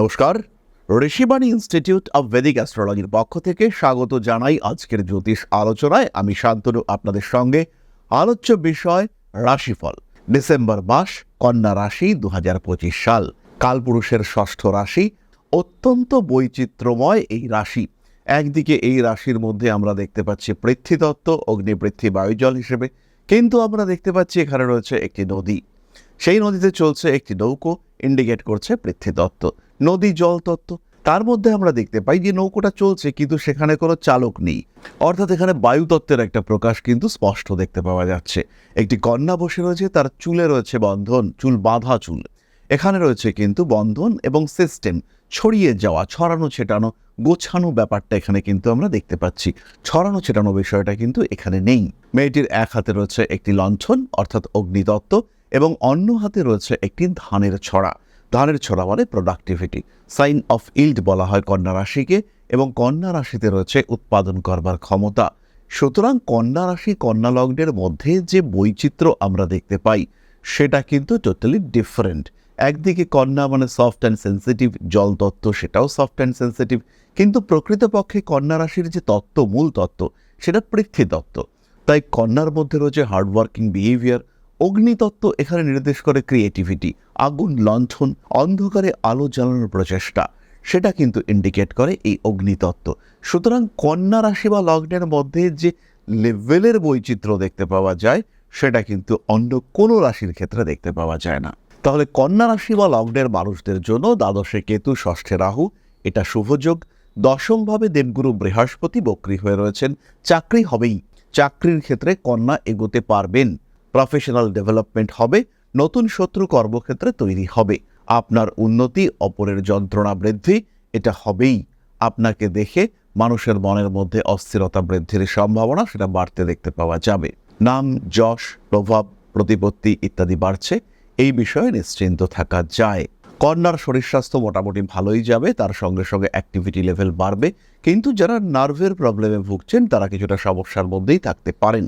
নমস্কার। Rishibani institute of Vedic অ্যাস্ট্রোলজির পক্ষ থেকে স্বাগত জানাই আজকের জ্যোতিষ আলোচনায়। আমি শান্তনু, আপনাদের সঙ্গে আলোচ্য বিষয় রাশিফল। ডিসেম্বর মাস, কন্যা রাশি দু হাজার পঁচিশ সাল। কালপুরুষের ষষ্ঠ রাশি, অত্যন্ত বৈচিত্র্যময় এই রাশি। একদিকে এই রাশির মধ্যে আমরা দেখতে পাচ্ছি পৃথ্বীতত্ত্ব অগ্নিপৃথ্বী বায়ুজল হিসেবে। কিন্তু আমরা দেখতে পাচ্ছি এখানে রয়েছে একটি নদী। সেই নদীতে চলছে একটি নৌকো ইন্ডিকেট করছে পৃথ্বীতত্ত্ব নদী জল তত্ত্ব। তার মধ্যে আমরা দেখতে পাই যে নৌকোটা চলছে কিন্তু সেখানে কোনো চালক নেই। অর্থাৎ এখানে বায়ুতত্ত্বের একটা প্রকাশ কিন্তু স্পষ্ট দেখতে পাওয়া যাচ্ছে। একটি কন্যা বসে রয়েছে, তার চুলে রয়েছে বন্ধন, চুল বাঁধা চুল। এখানে রয়েছে কিন্তু বন্ধন এবং সিস্টেম, ছড়িয়ে যাওয়া, ছড়ানো, ছেটানো, গোছানো ব্যাপারটা এখানে কিন্তু আমরা দেখতে পাচ্ছি। ছড়ানো, ছেটানো বিষয়টা কিন্তু এখানে নেই। মেয়েটির এক হাতে রয়েছে একটি লণ্ঠন, অর্থাৎ অগ্নিতত্ত্ব এবং অন্য হাতে রয়েছে একটি ধানের ছড়া। ধানের ছড়া মানে প্রোডাক্টিভিটি সাইন অফ ইল্ড বলা হয় কন্যা রাশিকে এবং কন্যা রাশিতে রয়েছে উৎপাদন করবার ক্ষমতা। সুতরাং কন্যা রাশি কন্যা লগ্নের মধ্যে যে বৈচিত্র্য আমরা দেখতে পাই, সেটা কিন্তু টোটালি ডিফারেন্ট একদিকে কন্যা মানে সফট অ্যান্ড সেন্সিটিভ জল তত্ত্ব সেটাও সফট অ্যান্ড সেন্সিটিভ কিন্তু প্রকৃতপক্ষে কন্যা রাশির যে তত্ত্ব, মূল তত্ত্ব, সেটা পৃথ্বী তত্ত্ব। তাই কন্যার মধ্যে রয়েছে হার্ডওয়ার্কিং বিহেভিয়ার অগ্নিতত্ত্ব এখানে নির্দেশ করে ক্রিয়েটিভিটি আগুন লণ্ঠন, অন্ধকারে আলো জ্বালানোর প্রচেষ্টা। সেটা কিন্তু ইন্ডিকেট করে এই অগ্নিতত্ত্ব। সুতরাং কন্যা রাশি বা লগ্নের মধ্যে যে লেভেলের বৈচিত্র্য দেখতে পাওয়া যায়, সেটা কিন্তু অন্য কোনো রাশির ক্ষেত্রে দেখতে পাওয়া যায় না। তাহলে কন্যা রাশি বা লগ্নের মানুষদের জন্য দ্বাদশে কেতু, ষষ্ঠে রাহু, এটা শুভযোগ দশমভাবে দেবগুরু বৃহস্পতি বক্রী হয়ে রয়েছেন। চাকরি হবেই। চাকরির ক্ষেত্রে কন্যা এগোতে পারবেন। প্রফেশনাল ডেভেলপমেন্ট হবে, নতুন শত্রু কর্মক্ষেত্রে তৈরি হবে। আপনার উন্নতি, অপরের যন্ত্রণা বৃদ্ধি, এটা হবেই। আপনাকে দেখে মানুষের মনের মধ্যে অস্থিরতা বৃদ্ধির সম্ভাবনা সেটা বাড়তে দেখতে পাওয়া যাবে। নাম, যশ, প্রভাব, প্রতিপত্তি ইত্যাদি বাড়ছে, এই বিষয়ে নিশ্চিন্ত থাকা যায়। কন্যার শরীর স্বাস্থ্য মোটামুটি ভালোই যাবে, তার সঙ্গে সঙ্গে অ্যাক্টিভিটি লেভেল বাড়বে, কিন্তু যারা নার্ভের প্রবলেমে ভুগছেন, তারা কিছুটা সমস্যার মধ্যেই থাকতে পারেন।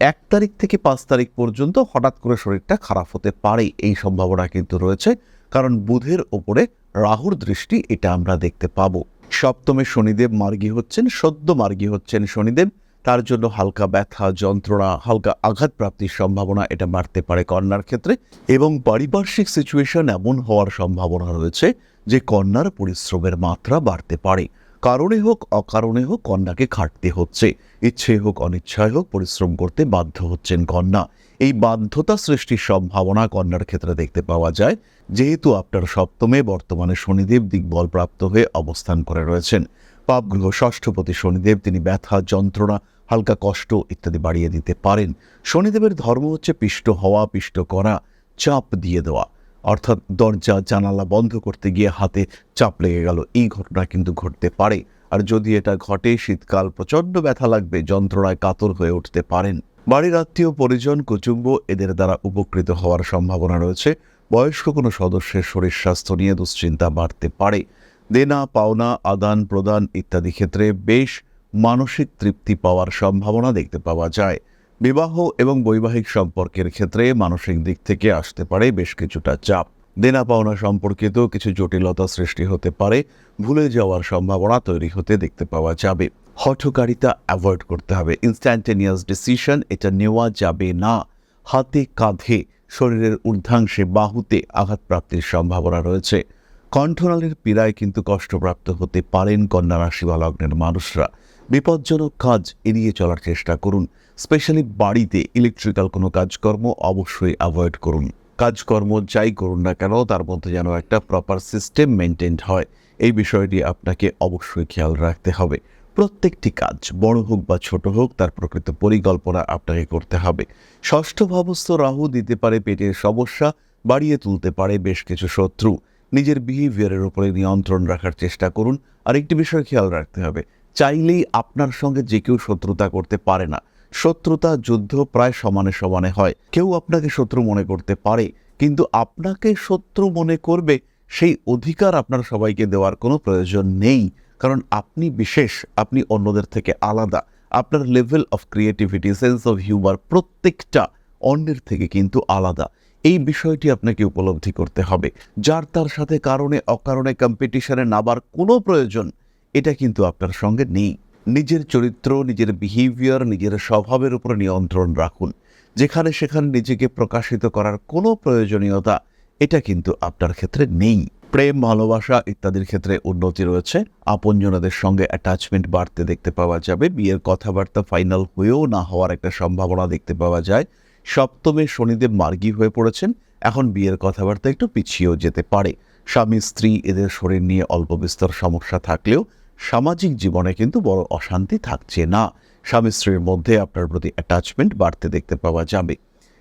এক তারিখ থেকে পাঁচ তারিখ পর্যন্ত হঠাৎ করে শরীরটা খারাপ হতে পারে এই সম্ভাবনা কিন্তু রয়েছে। কারণ বুধের ওপরে রাহুর দৃষ্টি এটা আমরা দেখতে পাবো। সপ্তমে শনিদেব মার্গী হচ্ছেন, সদ্য মার্গী হচ্ছেন শনিদেব। তার জন্য হালকা ব্যথা, যন্ত্রণা, হালকা আঘাত প্রাপ্তির সম্ভাবনা এটা বাড়তে পারে কন্যার ক্ষেত্রে। এবং পারিপার্শ্বিক সিচুয়েশন এমন হওয়ার সম্ভাবনা রয়েছে যে কন্যার পরিশ্রমের মাত্রা বাড়তে পারে। কারণে হোক, অকারণে হোক, কন্যাকে খাটতে হচ্ছে। ইচ্ছে হোক, অনিচ্ছায় হোক, পরিশ্রম করতে বাধ্য হচ্ছেন কন্যা। এই বাধ্যতা সৃষ্টির সম্ভাবনা কন্যার ক্ষেত্রে দেখতে পাওয়া যায়। যেহেতু আপনার সপ্তমে বর্তমানে শনিদেব দিকবল প্রাপ্ত হয়ে অবস্থান করে রয়েছেন। পাপগ্রহ ষষ্ঠপতি শনিদেব, তিনি ব্যথা, যন্ত্রণা, হালকা কষ্ট ইত্যাদি বাড়িয়ে দিতে পারেন। শনিদেবের ধর্ম হচ্ছে পিষ্ট হওয়া, পিষ্ট করা, চাপ দিয়ে দেওয়া। অর্থাৎ দরজা, জানালা বন্ধ করতে গিয়ে হাতে চাপ লেগে গেল। এই ঘটনা কিন্তু ঘটতে পারে। আর যদি এটা ঘটে, শীতকাল প্রচণ্ড ব্যথা লাগবে, যন্ত্রণায় কাতর হয়ে উঠতে পারেন। বাড়ির আত্মীয়, পরিজন কুচুম্ব এদের দ্বারা উপকৃত হওয়ার সম্ভাবনা রয়েছে। বয়স্ক কোনো সদস্যের শরীর স্বাস্থ্য নিয়ে দুশ্চিন্তা বাড়তে পারে। দেনা, পাওনা, আদান প্রদান ইত্যাদি ক্ষেত্রে বেশ মানসিক তৃপ্তি পাওয়ার সম্ভাবনা দেখতে পাওয়া যায়। বিবাহ এবং বৈবাহিক সম্পর্কের ক্ষেত্রে মানসিক দিক থেকে আসতে পারে বেশ কিছুটা চাপ। দেনা পাওনা সম্পর্কিত কিছু জটিলতা সৃষ্টি হতে পারে, ভুলে যাওয়ার সম্ভাবনা তৈরি হতে দেখতে পাওয়া যাবে। হঠকারিতা অ্যাভয়েড করতে হবে। ইনস্ট্যান্টেনিয়াস ডিসিশন, এটা নেওয়া যাবে না। হাতে কাঁধে, শরীরের ঊর্ধ্বাংশে বাহুতে আঘাতপ্রাপ্তির সম্ভাবনা রয়েছে। কণ্ঠনালীর পীড়ায় কিন্তু কষ্টপ্রাপ্ত হতে পারেন কন্যা রাশি বা লগ্নের মানুষরা। বিপজ্জনক কাজ এড়িয়ে চলার চেষ্টা করুন। স্পেশালি বাড়িতে ইলেকট্রিক্যাল কোনো কাজকর্ম অবশ্যই অ্যাভয়েড করুন। কাজকর্ম যাই করুন না কেন, তার মধ্যে যেন একটা প্রপার সিস্টেম মেনটেন হয়। এই বিষয়টি আপনাকে অবশ্যই খেয়াল রাখতে হবে। প্রত্যেকটি কাজ, বড় হোক বা ছোট হোক, তার প্রকৃত পরিকল্পনা আপনাকে করতে হবে। ষষ্ঠ ভাবস্থ রাহু দিতে পারে পেটের সমস্যা, বাড়িয়ে তুলতে পারে বেশ কিছু শত্রু। নিজের বিহেভিয়ারের উপরে নিয়ন্ত্রণ রাখার চেষ্টা করুন। আর একটি বিষয় খেয়াল রাখতে হবে। চাইলেই আপনার সঙ্গে যে কেউ শত্রুতা করতে পারে না। শত্রুতা যুদ্ধ প্রায় সমানে সমানে হয়। কেউ আপনাকে শত্রু মনে করতে পারে, কিন্তু আপনাকে শত্রু মনে করবে সেই অধিকার আপনার সবাইকে দেওয়ার কোনো প্রয়োজন নেই। কারণ আপনি বিশেষ, আপনি অন্যদের থেকে আলাদা। আপনার level of creativity sense of humour প্রত্যেকটা অন্যের থেকে কিন্তু আলাদা। এই বিষয়টি আপনাকে উপলব্ধি করতে হবে। যার তার সাথে কারণে, অকারণে কম্পিটিশনে নাবার কোনো প্রয়োজন, এটা কিন্তু আপনার সঙ্গে নেই। নিজের চরিত্র, নিজের বিহেভিয়ার নিজের স্বভাবের উপর নিয়ন্ত্রণ রাখুন। যেখানে সেখানে নিজেকে প্রকাশিত করার কোনো প্রয়োজনীয়তা, এটা কিন্তু আপনার ক্ষেত্রে নেই। প্রেম, ভালোবাসা ইত্যাদির ক্ষেত্রে উন্নতি রয়েছে। আপনজনদের সঙ্গে অ্যাটাচমেন্ট বাড়তে দেখতে পাওয়া যাবে। বিয়ের কথাবার্তা ফাইনাল হয়েও না হওয়ার একটা সম্ভাবনা দেখতে পাওয়া যায়। সপ্তমে শনিদেব মার্গী হয়ে পড়েছেন। এখন বিয়ের কথাবার্তা একটু পিছিয়েও যেতে পারে। স্বামী, স্ত্রী এদের শরীর নিয়ে অল্প বিস্তর সমস্যা থাকলেও সামাজিক জীবনে কিন্তু বড় অশান্তি থাকছে না। স্বামী স্ত্রীর মধ্যে আপনার প্রতি অ্যাটাচমেন্ট বাড়তে দেখতে পাওয়া যাবে।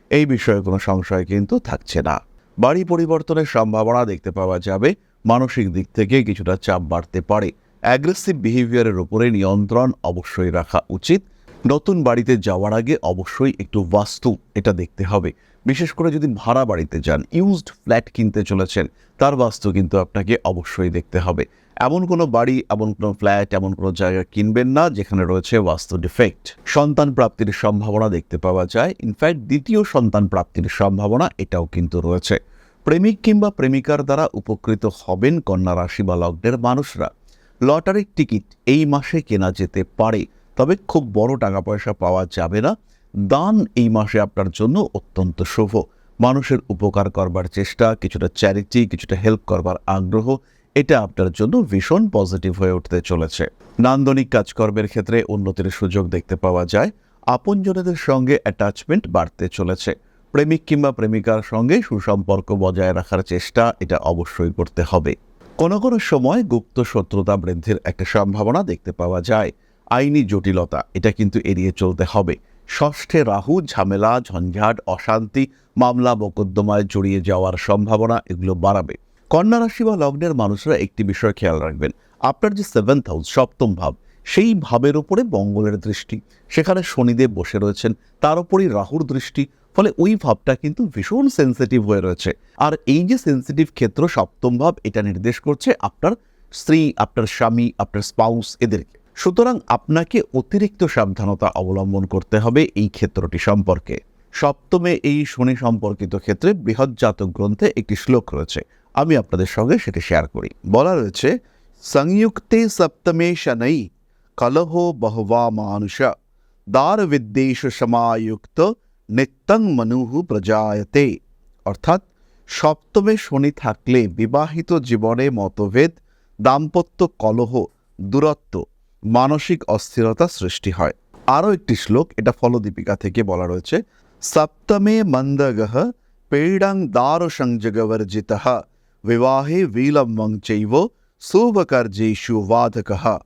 এই বিষয়ে কোনো সংশয় কিন্তু থাকছে না। বাড়ি পরিবর্তনের সম্ভাবনা দেখতে পাওয়া যাবে। মানসিক দিক থেকে কিছুটা চাপ বাড়তে পারে। অ্যাগ্রেসিভ বিহেভিয়ারের উপরে নিয়ন্ত্রণ অবশ্যই রাখা উচিত। নতুন বাড়িতে যাওয়ার আগে অবশ্যই একটু বাস্তু এটা দেখতে হবে। বিশেষ করে যদি ভাড়া বাড়িতে যান ইউজড ফ্ল্যাট কিনতে চলেছেন, তার বাস্তু কিন্তু আপনাকে অবশ্যই দেখতে হবে। এমন কোনো বাড়ি, এমন কোনো ফ্ল্যাট এমন কোনো জায়গা কিনবেন না যেখানে রয়েছে বাস্তু ডিফেক্ট সন্তান প্রাপ্তির সম্ভাবনা দেখতে পাওয়া যায়। ইনফ্যাক্ট দ্বিতীয় সন্তান প্রাপ্তির সম্ভাবনা এটাও কিন্তু রয়েছে। প্রেমিক কিংবা প্রেমিকার দ্বারা উপকৃত হবেন কন্যা রাশি বা লগ্নের মানুষরা। লটারির টিকিট এই মাসে কেনা যেতে পারে। তবে খুব বড় টাকা পয়সা পাওয়া যাবে না। দান এই মাসে আপনার জন্য অত্যন্ত শুভ। মানুষের উপকার করবার চেষ্টা, কিছুটা চ্যারিটি কিছুটা হেল্প করবার আগ্রহ, এটা আপনার জন্য ভীষণ পজিটিভ হয়ে উঠতে চলেছে। নান্দনিক কাজকর্মের ক্ষেত্রে উন্নতির সুযোগ দেখতে পাওয়া যায়। আপনজনেদের সঙ্গে অ্যাটাচমেন্ট বাড়তে চলেছে। প্রেমিক কিংবা প্রেমিকার সঙ্গে সুসম্পর্ক বজায় রাখার চেষ্টা, এটা অবশ্যই করতে হবে। কোনো কোনো সময় গুপ্ত শত্রুতা বৃদ্ধির একটা সম্ভাবনা দেখতে পাওয়া যায়। আইনি জটিলতা, এটা কিন্তু এড়িয়ে চলতে হবে। ষষ্ঠে রাহু, ঝামেলা, ঝঞ্ঝাট, অশান্তি, মামলা, মোকদ্দমায় জড়িয়ে যাওয়ার সম্ভাবনা এগুলো বাড়াবে। কন্যা রাশি বা লগ্নের মানুষরা একটি বিষয় খেয়াল রাখবেন। আপনার যে সেভেন্থ হাউস সপ্তম ভাব, সেই ভাবের উপরে মঙ্গলের দৃষ্টি। সেখানে শনিদেব বসে রয়েছেন, তার উপরই রাহুর দৃষ্টি, ফলে ওই ভাবটা কিন্তু ভীষণ সেন্সিটিভ হয়ে রয়েছে। আর এই যে সেন্সিটিভ ক্ষেত্র, সপ্তম ভাব, এটা নির্দেশ করছে আপনার স্ত্রী, আপনার স্বামী, আপনার স্পাউস এদেরকে। সুতরাং আপনাকে অতিরিক্ত সাবধানতা অবলম্বন করতে হবে এই ক্ষেত্রটি সম্পর্কে। সপ্তমে এই শনি সম্পর্কিত ক্ষেত্রে বৃহৎ জাতক গ্রন্থে একটি শ্লোক রয়েছে। আমি আপনাদের সঙ্গে সেটি শেয়ার করি। বলা রয়েছে, সংযুক্তে সপ্তমে শনৈ কলহ বহবা মানুষ। দ্বার বিদ্বেষ সমায়ুক্ত নিত্যং মনুহু প্রজায়তে। অর্থাৎ, সপ্তমে শনি থাকলে বিবাহিত জীবনে মতভেদ, দাম্পত্য কলহ, দূরত্ব মানসিক অস্থিরতা সৃষ্টি হয়। আরও একটি শ্লোক, এটা ফলদীপিকা থেকে বলা রয়েছে, সপ্তমে মন্দগহ পীড়াং দার সংযোগবর্জিত বিবাহে বিলম্বং চৈব শুভকার্যেষু বাধকঃ।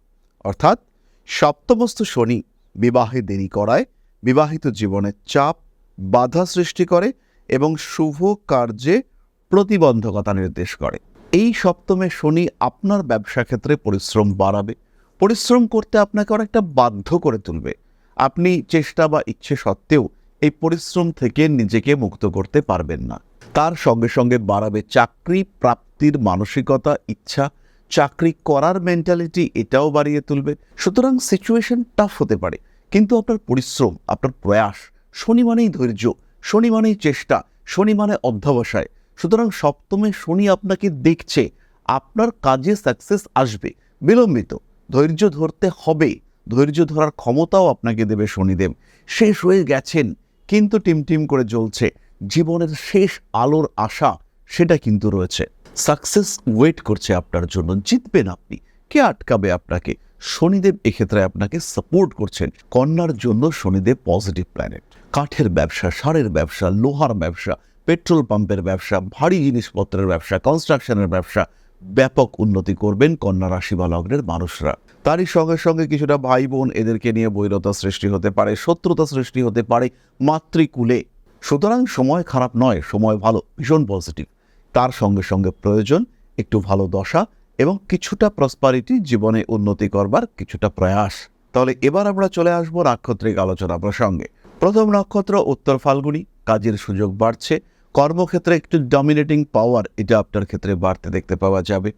অর্থাৎ সপ্তমস্ত শনি বিবাহে দেরি করায়, বিবাহিত জীবনে চাপ, বাধা সৃষ্টি করে এবং শুভ কার্যে প্রতিবন্ধকতা নির্দেশ করে। এই সপ্তমে শনি আপনার ব্যবসা ক্ষেত্রে পরিশ্রম বাড়াবে। পরিশ্রম করতে আপনাকে অনেকটা বাধ্য করে তুলবে। আপনি চেষ্টা বা ইচ্ছে সত্ত্বেও এই পরিশ্রম থেকে নিজেকে মুক্ত করতে পারবেন না। তার সঙ্গে সঙ্গে বাড়াবে চাকরি প্রাপ্তির মানসিকতা, ইচ্ছা। চাকরি করার মেন্টালিটি এটাও বাড়িয়ে তুলবে। সুতরাং সিচুয়েশন টাফ হতে পারে। কিন্তু আপনার পরিশ্রম, আপনার প্রয়াস শনি মানেই ধৈর্য, শনি মানেই চেষ্টা, শনি মানে অধ্যবসায়। সুতরাং সপ্তমে শনি আপনাকে দেখছে, আপনার কাজে সাকসেস আসবে, বিলম্বিত। ধৈর্য ধরতে হবে ধৈর্য ধরার ক্ষমতাও আপনাকে দেবে শনিদেব। শেষ হয়ে গেছেন, কিন্তু টিমটিম করে জ্বলছে। জীবনের শেষ আলোর আশা, সেটা কিন্তু রয়েছে। সাকসেস ওয়েট করছে আপনার জন্য, জিতবেন আপনি। কে আটকাবে আপনাকে? শনিদেব এক্ষেত্রে আপনাকে সাপোর্ট করছেন। কন্যার জন্য শনিদেব পজিটিভ প্ল্যানেট। কাঠের ব্যবসা, সারের ব্যবসা, লোহার ব্যবসা, পেট্রোল পাম্পের ব্যবসা, ভারী জিনিসপত্রের ব্যবসা কনস্ট্রাকশনের ব্যবসা ব্যাপক উন্নতি করবেন কন্যা রাশি বা লগ্নের মানুষরা। তারই সঙ্গে সঙ্গে কিছুটা ভাই বোন এদেরকে নিয়ে বৈরতা সৃষ্টি হতে পারে, শত্রুতা সৃষ্টি হতে পারে মাতৃকুলে। সুতরাং সময় খারাপ নয়, সময় ভালো, ভীষণ পজিটিভ তার সঙ্গে সঙ্গে প্রয়োজন একটু ভালো দশা এবং কিছুটা প্রসপারিটি জীবনে উন্নতি করবার কিছুটা প্রয়াস। তাহলে এবার আমরা চলে আসব নাক্ষত্রিক আলোচনা প্রসঙ্গে। প্রথম নক্ষত্র, উত্তর ফাল্গুনি, কাজের সুযোগ বাড়ছে। কর্মক্ষেত্রে একটু ডমিনেটিং পাওয়ার এটা আপনার ক্ষেত্রে বাড়তে দেখতে পাওয়া যাবে।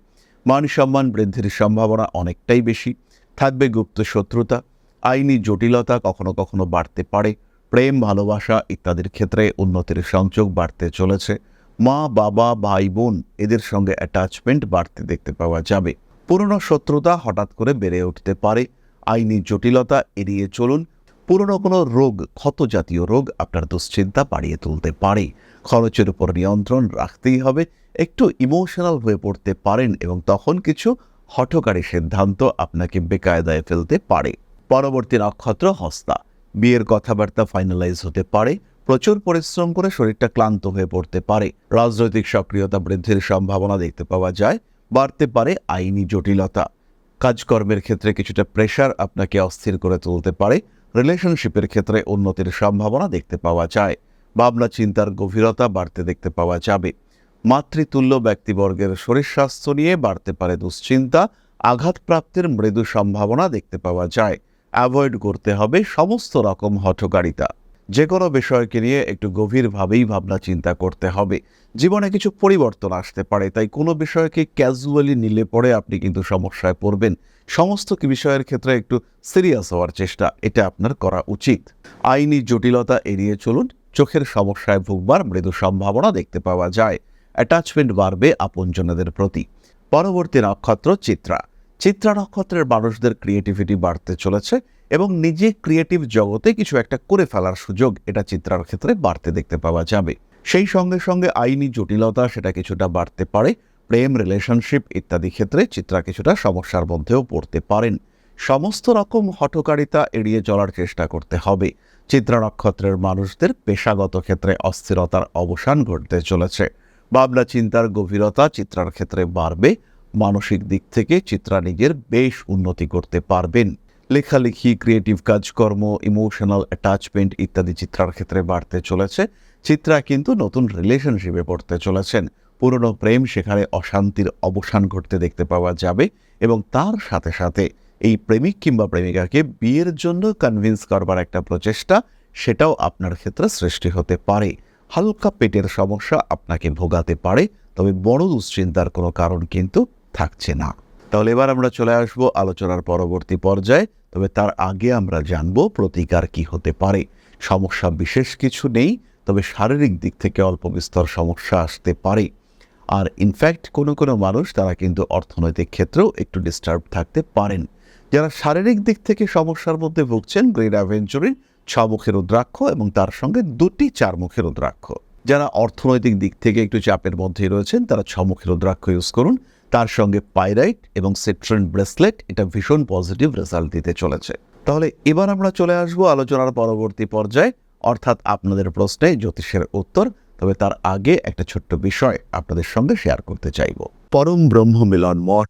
মান সম্মান বৃদ্ধির সম্ভাবনা অনেকটাই বেশি। থাকবে গুপ্ত শত্রুতা, আইনি জটিলতা কখনো কখনো বাড়তে পারে, প্রেম, ভালোবাসা ইত্যাদির ক্ষেত্রে উন্নতির সংযোগ বাড়তে চলেছে। মা, বাবা, ভাই, বোন, এদের সঙ্গে অ্যাটাচমেন্ট বাড়তে দেখতে পাওয়া যাবে। পুরনো শত্রুতা হঠাৎ করে বেড়ে উঠতে পারে। আইনি জটিলতা এড়িয়ে চলুন পুরনো কোনো রোগ ক্ষত জাতীয় রোগ আপনার দুশ্চিন্তা বাড়িয়ে তুলতে পারে। খরচের উপর নিয়ন্ত্রণ রাখতেই হবে, একটু ইমোশনাল হয়ে পড়তে পারেন এবং তখন কিছু হঠকারী সিদ্ধান্ত আপনাকে বেকায়দায় ফেলতে পারে। পরবর্তী নক্ষত্র হস্তা। বিয়ের কথাবার্তা ফাইনালাইজ হতে পারে, প্রচুর পরিশ্রম করে শরীরটা ক্লান্ত হয়ে পড়তে পারে। রাজনৈতিক সক্রিয়তা বৃদ্ধির সম্ভাবনা দেখতে পাওয়া যায়, বাড়তে পারে আইনি জটিলতা। কাজকর্মের ক্ষেত্রে কিছুটা প্রেশার আপনাকে অস্থির করে তুলতে পারে রিলেশনশিপের ক্ষেত্রে উন্নতির সম্ভাবনা দেখতে পাওয়া যায়। ভাবনা, চিন্তার গভীরতা বাড়তে দেখতে পাওয়া যাবে। মাতৃতুল্য ব্যক্তিবর্গের শরীর স্বাস্থ্য নিয়ে বাড়তে পারে দুশ্চিন্তা, আঘাতপ্রাপ্তির মৃদু সম্ভাবনা দেখতে পাওয়া যায়। অ্যাভয়েড করতে হবে সমস্ত রকম হঠকারিতা। যে কোনো বিষয়কে নিয়ে একটু গভীরভাবেই ভাবনা চিন্তা করতে হবে। জীবনে কিছু পরিবর্তন আসতে পারে, তাই কোনো বিষয়কে ক্যাজুয়ালি নিলে পরে আপনি কিন্তু সমস্যায় পড়বেন। সমস্ত কি বিষয়ের ক্ষেত্রে একটু সিরিয়াস হওয়ার চেষ্টা, এটা আপনার করা উচিত। আইনি জটিলতা এড়িয়ে চলুন, চোখের সমস্যায় ভুগবার মৃদু সম্ভাবনা দেখতে পাওয়া যায়। অ্যাটাচমেন্ট বাড়বে আপনজনদের প্রতি। পরবর্তী নক্ষত্র চিত্রা। চিত্রা নক্ষত্রের মানুষদের ক্রিয়েটিভিটি বাড়তে চলেছে এবং নিজে ক্রিয়েটিভ জগতে কিছু একটা করে ফেলার সুযোগ এটা চিত্রার ক্ষেত্রে বাড়তে দেখতে পাওয়া যাবে। সেই সঙ্গে সঙ্গে আইনি জটিলতা সেটা কিছুটা বাড়তে পারে, প্রেম রিলেশনশিপ ইত্যাদি ক্ষেত্রে চিত্রা কিছুটা সমস্যার মধ্যেও পড়তে পারেন। সমস্ত রকম হঠকারিতা এড়িয়ে চলার চেষ্টা করতে হবে। চিত্রা নক্ষত্রের মানুষদের পেশাগত ক্ষেত্রে অস্থিরতার অবসান ঘটতে চলেছে। ভাবনা চিন্তার গভীরতা চিত্রার ক্ষেত্রে বাড়বে। মানসিক দিক থেকে চিত্রা নিজের বেশ উন্নতি করতে পারবেন। লেখালেখি ক্রিয়েটিভ কাজকর্ম ইমোশনাল অ্যাটাচমেন্ট ইত্যাদি চিত্রার ক্ষেত্রে বাড়তে চলেছে। চিত্রা কিন্তু নতুন রিলেশনশিপে পড়তে চলেছেন। পুরনো প্রেম সেখানে অশান্তির অবসান ঘটতে দেখতে পাওয়া যাবে এবং তার সাথে সাথে এই প্রেমিক কিংবা প্রেমিকাকে বিয়ের জন্য কনভিন্স করবার একটা প্রচেষ্টা সেটাও আপনার ক্ষেত্রে সৃষ্টি হতে পারে। হালকা পেটের সমস্যা আপনাকে ভোগাতে পারে, তবে বড় দুশ্চিন্তার কোনো কারণ কিন্তু থাকছে না। তাহলে এবার আমরা চলে আসব আলোচনার পরবর্তী পর্যায়ে, তবে তার আগে আমরা জানব প্রতিকার কি হতে পারে। সমস্যা বিশেষ কিছু নেই, তবে শারীরিক দিক থেকে অল্প বিস্তর সমস্যা আসতে পারে। আর ইনফ্যাক্ট কোনো কোনো মানুষ তারা কিন্তু অর্থনৈতিক ক্ষেত্রেও একটু ডিস্টার্ব থাকতে পারেন। যারা শারীরিক দিক থেকে সমস্যার মধ্যে ভুগছেন গ্রেড অ্যাভেঞ্চুরির ছমুখের রুদ্রাক্ষ এবং তার সঙ্গে দুটি চারমুখের রুদ্রাক্ষ। যারা অর্থনৈতিক দিক থেকে একটু চাপের মধ্যে রয়েছেন, তারা ছমুখের রুদ্রাক্ষ ইউজ করুন। তার সঙ্গে পাইরাইট এবং সেট্রেন ব্রেসলেট এটা ভীষণ পজিটিভ রেজাল্ট দিতে চলেছে। তাহলে এবার আমরা চলে আসব আলোচনার পরবর্তী পর্যায়ে, অর্থাৎ আপনাদের প্রশ্নে জ্যোতিষের উত্তর, তবে তার আগে একটা ছোট্ট বিষয় আপনাদের সঙ্গে শেয়ার করতে চাইব। পরম ব্রহ্ম মিলন মঠ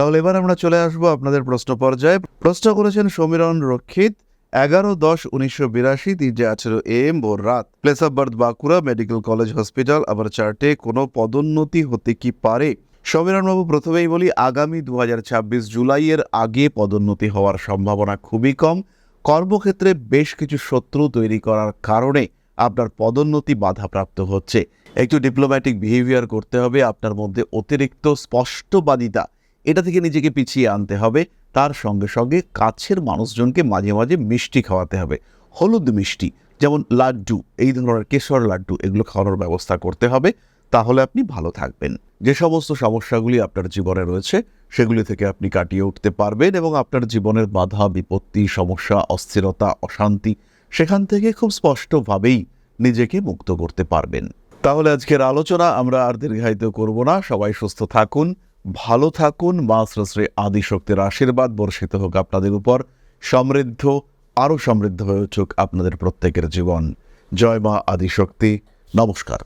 তাহলে এবার আমরা চলে আসব আপনাদের প্রশ্ন পর্যায়ে। প্রশ্ন করেছেন সমীরণ রক্ষিত, এগারো দশ উনিশশো বিরাশি, তিনটে আঠেরো এম ভোর রাত। Place of birth Bankura medical college hospital আবার চার্টে, কোনো পদোন্নতি হতে কি পারে? সমীরণবাবু, প্রথমেই বলি, আগামী দুহাজার ছাব্বিশ জুলাইয়ের আগে পদোন্নতি হওয়ার সম্ভাবনা খুবই কম। কর্মক্ষেত্রে বেশ কিছু শত্রু তৈরি করার কারণে আপনার পদোন্নতি বাধাপ্রাপ্ত হচ্ছে। একটু ডিপ্লোম্যাটিক বিহেভিয়ার করতে হবে, আপনার মধ্যে অতিরিক্ত স্পষ্টবাদিতা এটা থেকে নিজেকে পিছিয়ে আনতে হবে। তার সঙ্গে সঙ্গে কাছের মানুষজনকে মাঝে মাঝে মিষ্টি খাওয়াতে হবে। হলুদ মিষ্টি, যেমন লাড্ডু, এই ধরনের কেশর লাড্ডু, এগুলো খাওয়ানোর ব্যবস্থা করতে হবে। তাহলে আপনি ভালো থাকবেন। যে সমস্ত সমস্যাগুলি আপনার জীবনে রয়েছে, সেগুলি থেকে আপনি কাটিয়ে উঠতে পারবেন এবং আপনার জীবনের বাধা, বিপত্তি, সমস্যা, অস্থিরতা, অশান্তি, সেখান থেকে খুব স্পষ্টভাবেই নিজেকে মুক্ত করতে পারবেন। তাহলে আজকের আলোচনা আমরা আর দীর্ঘায়িত করব না। সবাই সুস্থ থাকুন। ভালো থাকুন, মা শ্রী আদিশক্তির আশীর্বাদ, বর্ষিত হোক আপনাদের উপর, সমৃদ্ধ, আরও সমৃদ্ধ হয়ে উঠুক আপনাদের প্রত্যেকের জীবন। জয় মা আদিশক্তি। নমস্কার।